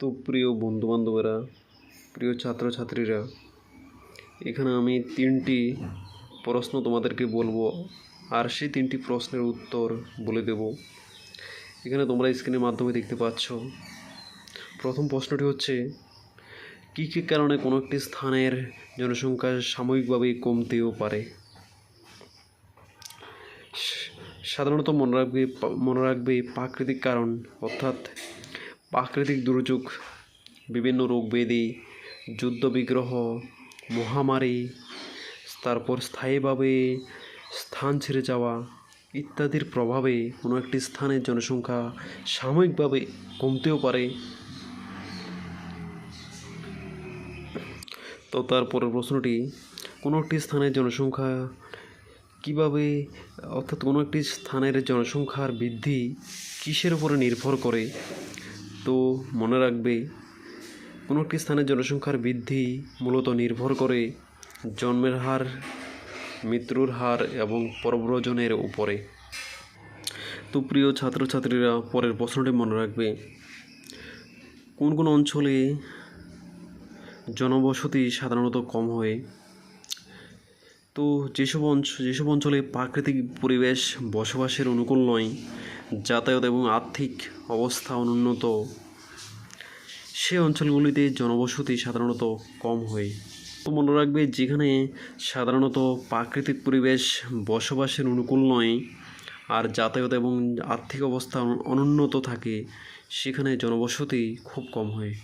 তো প্রিয় বন্ধুবান্ধবেরা, প্রিয় ছাত্রছাত্রীরা, এখানে আমি তিনটি প্রশ্ন তোমাদেরকে বলব আর সেই তিনটি প্রশ্নের উত্তর বলে দেব। এখানে তোমরা স্ক্রিনের মাধ্যমে দেখতে পাচ্ছ। প্রথম প্রশ্নটি হচ্ছে, কী কী কারণে কোনো একটি স্থানের জনসংখ্যা সাময়িকভাবে কমতেও পারে? সাধারণত মনে রাখবে মনে রাখবে প্রাকৃতিক কারণ, অর্থাৎ প্রাকৃতিক দুর্যোগ, বিভিন্ন রোগ ব্যাধি যুদ্ধ বিগ্রহ মহামারী, তারপর স্থায়ীভাবে স্থান ছেড়ে যাওয়া ইত্যাদির প্রভাবে কোনো একটি স্থানের জনসংখ্যা সাময়িকভাবে কমতেও পারে। তো তারপরের প্রশ্নটি, কোনো একটি স্থানের জনসংখ্যা কীভাবে, অর্থাৎ কোনো একটি স্থানের জনসংখ্যার বৃদ্ধি কিসের উপরে নির্ভর করে? তো মনে রাখবে, কোনো একটি স্থানের জনসংখ্যার বৃদ্ধি মূলত নির্ভর করে জন্মের হার, মৃত্যুর হার এবং প্রব্রজনের উপরে। তো প্রিয় ছাত্রছাত্রীরা, পরের প্রশ্নটি মনে রাখবে, কোন কোন অঞ্চলে জনবসতি সাধারণত কম হয়? তো যেসব অঞ্চল যেসব অঞ্চলে প্রাকৃতিক পরিবেশ বসবাসের অনুকূল নয় যাতায়াত এবং আর্থিক অবস্থা অনুন্নত, সে অঞ্চলগুলিতে জনবসতি সাধারণত কম হয়। মনে রাখবে, যেখানে সাধারণত প্রাকৃতিক পরিবেশ বসবাসের অনুকূল নয় আর যাতায়াত এবং আর্থিক অবস্থা অনুন্নত থাকে, সেখানে জনবসতি খুব কম হয়।